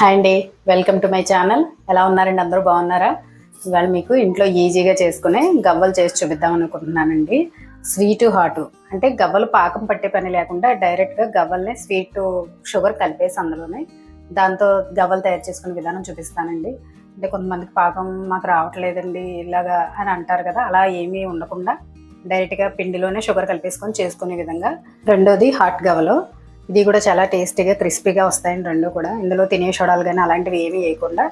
Hi అండి welcome to my channel. ఎలా ఉన్నారండి? అందరూ బాగున్నారా? ఇవాళ మీకు ఇంట్లో ఈజీగా చేసుకునే గవ్వలు చేసి చూపిద్దాం అనుకుంటున్నానండి. Sweet hot. అంటే గవ్వలు పాకం పట్టే పని లేకుండా డైరెక్ట్గా గవ్వల్ని స్వీట్ షుగర్ కలిపేసి అందులోనే దాంతో గవ్వలు తయారు చేసుకునే విధానం చూపిస్తానండి. అంటే కొంతమందికి పాకం మాకు రావట్లేదండి ఇలాగా అని అంటారు కదా అలా ఏమీ ఉండకుండా డైరెక్ట్గా పిండిలోనే షుగర్ కలిపేసుకొని చేసుకునే విధంగా. రెండోది హాట్ గవ్వలు. ఇది కూడా చాలా టేస్టీగా క్రిస్పీగా వస్తాయండి రెండు కూడా. ఇందులో తినే సోడాలు కానీ అలాంటివి ఏమీ వేయకుండా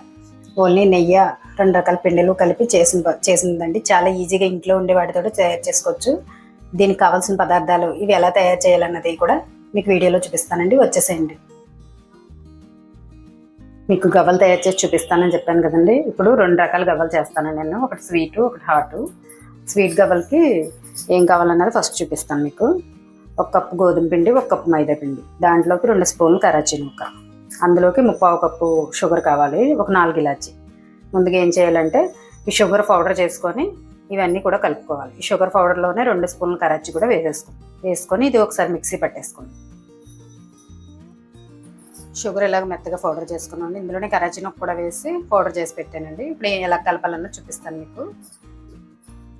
ఓన్లీ నెయ్యి రెండు రకాల పిండిలు కలిపి చేసిన చేసిందండి. చాలా ఈజీగా ఇంట్లో ఉండే వాటితో తయారు చేసుకోవచ్చు. దీనికి కావాల్సిన పదార్థాలు ఇవి ఎలా తయారు చేయాలన్నది కూడా మీకు వీడియోలో చూపిస్తానండి. వచ్చేసేయండి. మీకు గవ్వలు తయారు చేసి చూపిస్తానని చెప్పాను కదండి. ఇప్పుడు రెండు రకాల గవ్వలు చేస్తాను నేను. ఒకటి స్వీటు ఒకటి హాటు. స్వీట్ గవ్వలకి ఏం కావాలన్నది ఫస్ట్ చూపిస్తాను మీకు. ఒక కప్పు గోధుమ పిండి ఒక కప్పు మైదా పిండి. దాంట్లోకి రెండు స్పూన్లు కరాచీ ముక్క. అందులోకి ముప్పావు కప్పు షుగర్ కావాలి ఒక నాలుగు ఇలాచి. ముందుగా ఏం చేయాలంటే ఈ షుగర్ పౌడర్ చేసుకొని ఇవన్నీ కూడా కలుపుకోవాలి. ఈ షుగర్ పౌడర్లోనే రెండు స్పూన్లు కరాచీ కూడా వేసేసుకోండి వేసుకొని ఇది ఒకసారి మిక్సీ పట్టేసుకోండి. షుగర్ ఇలాగ మెత్తగా పౌడర్ చేసుకున్నాను. ఇందులోనే కరాచీ నొక్క కూడా వేసి పౌడర్ చేసి పెట్టానండి. ఇప్పుడు ఎలా కలపాలన్నా చూపిస్తాను మీకు.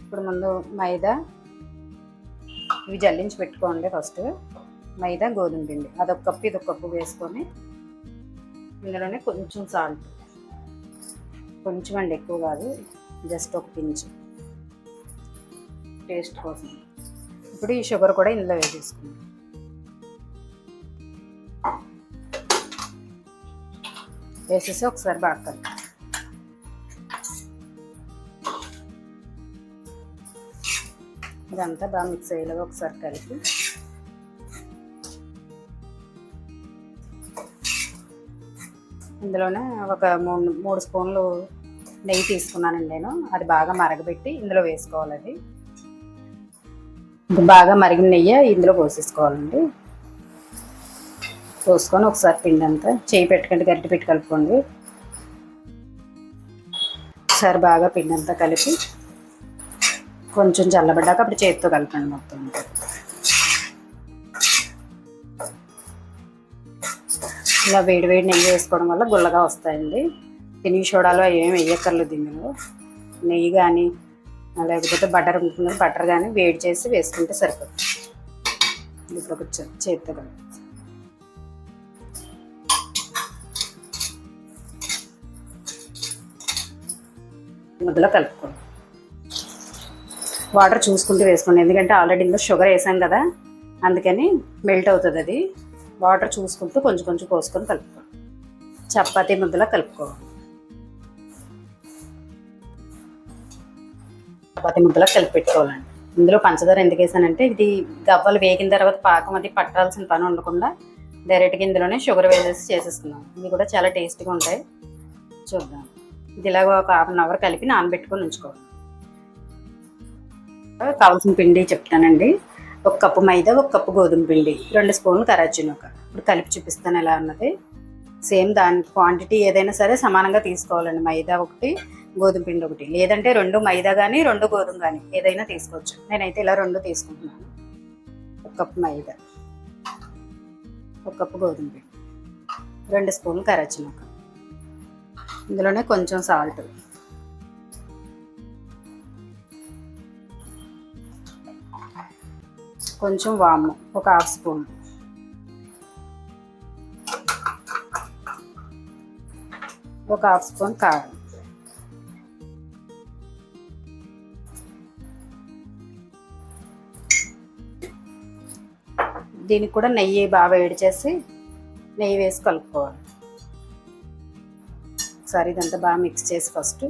ఇప్పుడు ముందు మైదా ఇవి జల్లించి పెట్టుకోండి ఫస్ట్. మైదా గోధుమ పిండి. అదొక కప్పు ఇదొక కప్పు వేసుకొని ఇందులోనే కొంచెం సాల్ట్. కొంచెం అండి ఎక్కువ కాదు. జస్ట్ ఒక పించు. టేస్ట్ కోసం. ఇప్పుడు ఈ షుగర్ కూడా ఇందులో వేసేసుకుందాం వేసేసి ఒకసారి బాగా ఇదంతా బాగా మిక్స్ అయ్యేలాగా ఒకసారి కలిపి. ఇందులోనే ఒక మూడు మూడు స్పూన్లు నెయ్యి తీసుకున్నానండి నేను. అది బాగా మరగబెట్టి ఇందులో వేసుకోవాలి అది బాగా మరిగిన నెయ్యి ఇందులో పోసేసుకోవాలండి. పోసుకొని ఒకసారి పిండి అంతా చేయి పెట్టుకుంటే గట్టి పెట్టి కలుపుకోండి. ఒకసారి బాగా పిండి అంతా కలిపి కొంచెం చల్లబడ్డాక అప్పుడు చేతితో కలపండి మొత్తం. ఇలా వేడి వేడి నెయ్యి వేసుకోవడం వల్ల గుల్లగా వస్తాయండి. తిని సోడాలు అవి వేయక్కర్లేదు ఇందులో నెయ్యి కానీ లేకపోతే బటర్ ఉంటుంది బటర్ కానీ వేడి చేసి వేసుకుంటే సరిపోతుంది. ఇప్పుడు ఒక చేతితో కలిపి ముద్దలో కలుపుకోండి. వాటర్ చూసుకుంటూ వేసుకోండి. ఎందుకంటే ఆల్రెడీ ఇందులో షుగర్ వేసాం కదా అందుకని మెల్ట్ అవుతుంది అది. వాటర్ చూసుకుంటూ కొంచెం కొంచెం పోసుకొని కలుపుకోవాలి. చపాతీ ముద్దలా కలుపుకోవాలి. చపాతీ ముద్దలా కలిపి పెట్టుకోవాలండి ఇందులో పంచదార ఎందుకు వేసానంటే ఇది గవ్వలు వేగిన తర్వాత పాకం అది పట్టాల్సిన పని ఉండకుండా డైరెక్ట్గా ఇందులోనే షుగర్ వేసేసి చేసేస్తున్నాం ఇవి కూడా చాలా టేస్టీగా ఉంటాయి. చూద్దాం. ఇది ఇలాగ ఒక హాఫ్ అన్ అవర్ కలిపి నానబెట్టుకొని ఉంచుకోవాలి. కావాల్సిన పిండి చెప్తానండి. ఒక కప్పు మైదా ఒక కప్పు గోధుమ పిండి రెండు స్పూన్లు కరాచినొక ఇప్పుడు కలిపి చూపిస్తాను ఎలా ఉన్నది. సేమ్ దాని క్వాంటిటీ ఏదైనా సరే సమానంగా తీసుకోవాలండి. మైదా ఒకటి గోధుమ పిండి ఒకటి. లేదంటే రెండు మైదా కానీ రెండు గోధుమ కానీ ఏదైనా తీసుకోవచ్చు. నేనైతే ఇలా రెండు తీసుకుంటున్నాను. ఒక కప్పు మైదా ఒక కప్పు గోధుమ పిండి రెండు స్పూన్లు కరాచినొక ఇందులోనే కొంచెం సాల్ట్. కొంచెం వాము ఒక హాఫ్ స్పూన్. ఒక హాఫ్ స్పూన్ కారం. దీనికి కూడా నెయ్యి బాగా వేడి చేసి నెయ్యి వేసి కలుపుకోవాలి. ఒకసారి ఇదంతా బాగా మిక్స్ చేసి ఫస్ట్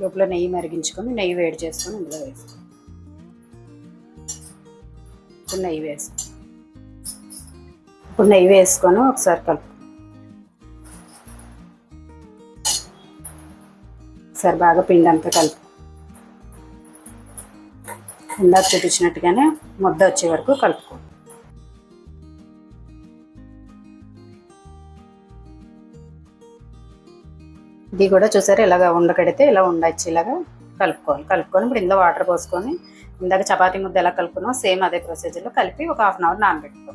లోపల నెయ్యి మరిగించుకొని నెయ్యి వేడి చేసుకొని ఇందులో వేసుకోవాలి. ఇప్పుడు నెయ్యి వేసుకో ఇప్పుడు నెయ్యి వేసుకొని ఒకసారి కలుపు. ఒకసారి బాగా పిండి అంతా కలుపు. ఇందాక చూపించినట్టుగానే ముద్ద వచ్చే వరకు కలుపుకో. ఇది కూడా చూసారు ఇలాగ ఉండకడితే ఇలా ఉండొచ్చు ఇలాగా కలుపుకోవాలి. కలుపుకొని ఇప్పుడు ఇందులో వాటర్ పోసుకొని ఇందాక చపాతీ ముద్ద ఎలా కలుపుకున్నా సేమ్ అదే ప్రొసీజర్లో కలిపి ఒక హాఫ్ అన్ అవర్ నానబెట్టుకో.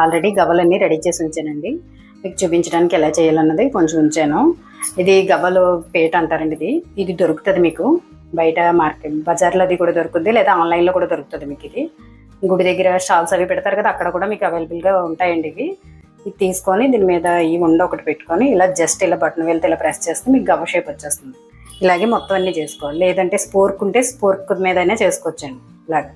ఆల్రెడీ గవ్వలన్నీ రెడీ చేసి ఉంచానండి. మీకు చూపించడానికి ఎలా చేయాలన్నది కొంచెం ఉంచాను. ఇది గవ్వలు పేట అంటారండి ఇది. ఇది దొరుకుతుంది మీకు. బయట మార్కెట్ బజార్లో అది కూడా దొరుకుతుంది లేదా ఆన్లైన్లో కూడా దొరుకుతుంది మీకు ఇది. గుడి దగ్గర స్టాల్స్ అవి పెడతారు కదా అక్కడ కూడా మీకు అవైలబుల్గా ఉంటాయండి ఇవి. ఇది తీసుకొని దీని మీద ఈ ఉండ ఒకటి పెట్టుకొని ఇలా జస్ట్ ఇలా బటన్ వెళ్తే ఇలా ప్రెస్ చేస్తే మీకు గవ షేప్ వచ్చేస్తుంది. ఇలాగే మొత్తం అన్నీ చేసుకోవాలి. లేదంటే స్పోర్క్ ఉంటే స్పోర్క్ మీదైనా చేసుకోవచ్చండి. ఇలాగా.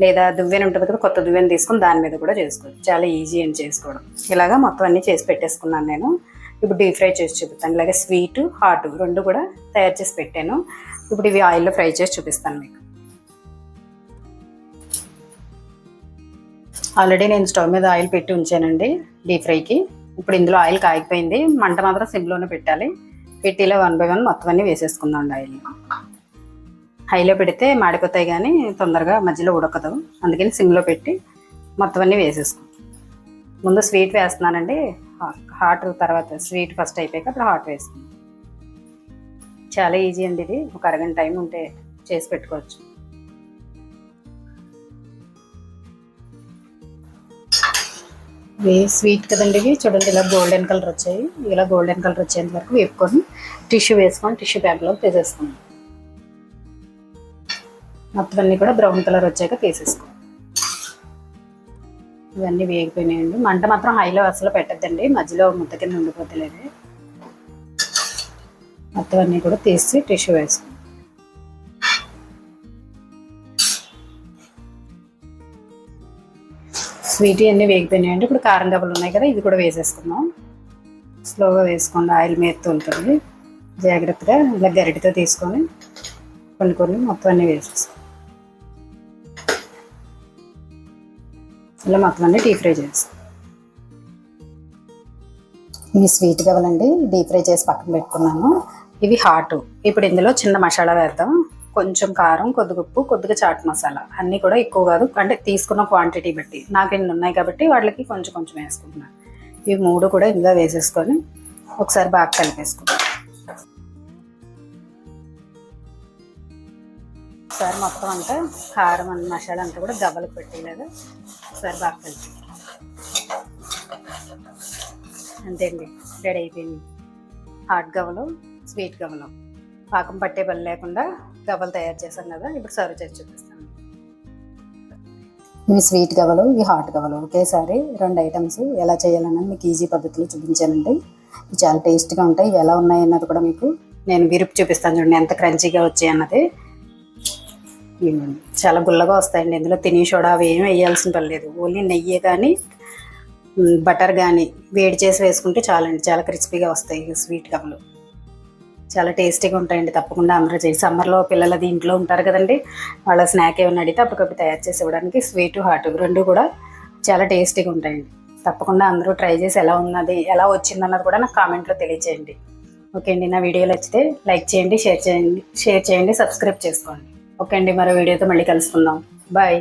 లేదా దువ్వెన ఉంటుంది కదా కొత్త దువ్వెన తీసుకొని దాని మీద కూడా చేసుకోవచ్చు. చాలా ఈజీ అని చేసుకోవడం. ఇలాగా మొత్తం అన్నీ చేసి పెట్టేసుకున్నాను నేను. ఇప్పుడు డీప్ ఫ్రై చేసి చూపిస్తాను. ఇలాగే స్వీట్ హాట్ రెండు కూడా తయారు చేసి పెట్టాను. ఇప్పుడు ఇవి ఆయిల్లో ఫ్రై చేసి చూపిస్తాను మీకు. ఆల్రెడీ నేను స్టవ్ మీద ఆయిల్ పెట్టి ఉంచానండి డీప్ ఫ్రైకి. ఇప్పుడు ఇందులో ఆయిల్ కాగిపోయింది. మంట మాత్రం సిమ్లోనే పెట్టాలి. పెట్టిలో వన్ బై వన్ మొత్తం అన్ని వేసేసుకుందాం ఆయిల్. హైలో పెడితే మాడిపోతాయి కానీ తొందరగా మధ్యలో ఉడకదు. అందుకని సిమ్లో పెట్టి మొత్తం అన్ని వేసేసుకుందాం ముందు స్వీట్ వేస్తున్నానండి. హాట్ తర్వాత స్వీట్ ఫస్ట్ అయిపోయాక అప్పుడు హాట్ వేసుకుంది చాలా ఈజీ అండి ఇది. ఒక అరగంట టైం ఉంటే చేసి పెట్టుకోవచ్చు. ఇవి స్వీట్ కదండి ఇవి. చూడండి ఇలా గోల్డెన్ కలర్ వచ్చాయి. ఇలా గోల్డెన్ కలర్ వచ్చేంత వరకు వేపుకొని టిష్యూ వేసుకొని టిష్యూ పేపర్లో తీసేసుకున్నాం మొత్తం అన్నీ కూడా బ్రౌన్ కలర్ వచ్చాక తీసేసుకోండి ఇవన్నీ వేగిపోయినాయండి. మంట మాత్రం హైలో అసలు పెట్టద్దండి. మధ్యలో ముద్ద కింద ఉండిపోతలేదు. మొత్తం అన్నీ కూడా తీసి టిష్యూ వేసుకుంటాం స్వీట్ అన్నీ వేగిపోయినాయండి. ఇప్పుడు కారం డబ్బులు ఉన్నాయి కదా ఇది కూడా వేసేసుకుందాం. స్లోగా వేసుకోండి. ఆయిల్ మీద ఉంటుంది జాగ్రత్తగా ఇలా గరిటతో తీసుకొని కొన్ని కొన్ని మొత్తం అన్నీ వేసేసుకోండి. ఇలా మొత్తం అన్నీ డీప్ ఫ్రై చేస్తాం. ఇవి స్వీట్ కావాలండి డీప్ ఫ్రై చేసి పక్కన పెట్టుకున్నాను. ఇవి హాట్. ఇప్పుడు ఇందులో చిన్న మసాలా వేద్దాం. కొంచెం కారం కొద్దిగా ఉప్పు కొద్దిగా చాట్ మసాలా. అన్నీ కూడా ఎక్కువ కాదు. అంటే తీసుకున్న క్వాంటిటీ బట్టి. నాకు ఎన్ని ఉన్నాయి కాబట్టి వాళ్ళకి కొంచెం కొంచెం వేసుకుంటున్నాను. ఇవి మూడు కూడా ఇందులో వేసేసుకొని ఒకసారి బాగా కలిపేసుకుంటాను ఒకసారి మొత్తం అంతా కారం అన్న మసాలా అంతా కూడా గవ్వలకు పెట్టేలాగా ఒకసారి బాగా కలిపి అంతే అండి రెడీ అయిపోయింది. హాట్ గవ్వలు స్వీట్ గవ్వలు. పాకం పట్టే పని లేకుండా గవ్వలు తయారు చేశాం కదా ఇప్పుడు సర్వ్ చేసి చూపిస్తాను ఇవి స్వీట్ గవ్వలు ఇవి హాట్ గవ్వలు. ఒకేసారి రెండు ఐటమ్స్ ఎలా చేయాలన్నది మీకు ఈజీ పద్ధతిలో చూపించానండి. ఇవి చాలా టేస్ట్గా ఉంటాయి. ఇవి ఎలా ఉన్నాయి అన్నది కూడా మీకు నేను విరుపు చూపిస్తాను చూడండి ఎంత క్రంచీగా వచ్చాయి అన్నది. చాలా గుల్లగా వస్తాయండి. ఇందులో తిని సోడా అవి ఏమి వేయాల్సిన పని లేదు. ఓన్లీ నెయ్యి కానీ బటర్ కానీ వేడి చేసి వేసుకుంటే చాలండి. చాలా క్రిస్పీగా వస్తాయి స్వీట్ కమ్మలు చాలా టేస్టీగా ఉంటాయండి. తప్పకుండా అందరూ చేసి సమ్మర్లో పిల్లలు అది ఇంట్లో ఉంటారు కదండి. వాళ్ళ స్నాక్ ఏమైనా అడిగితే అప్పటికప్పుడు తయారు చేసి ఇవ్వడానికి స్వీట్ హాట్ రెండు కూడా చాలా టేస్టీగా ఉంటాయండి. తప్పకుండా అందరూ ట్రై చేసి ఎలా ఉన్నది ఎలా వచ్చిందన్నది కూడా నాకు కామెంట్లో తెలియచేయండి. ఓకే అండి. నా వీడియోలు నచ్చితే లైక్ చేయండి షేర్ చేయండి షేర్ చేయండి సబ్స్క్రైబ్ చేసుకోండి. ఓకే అండి మరో వీడియోతో మళ్ళీ కలుసుకుందాం. బాయ్.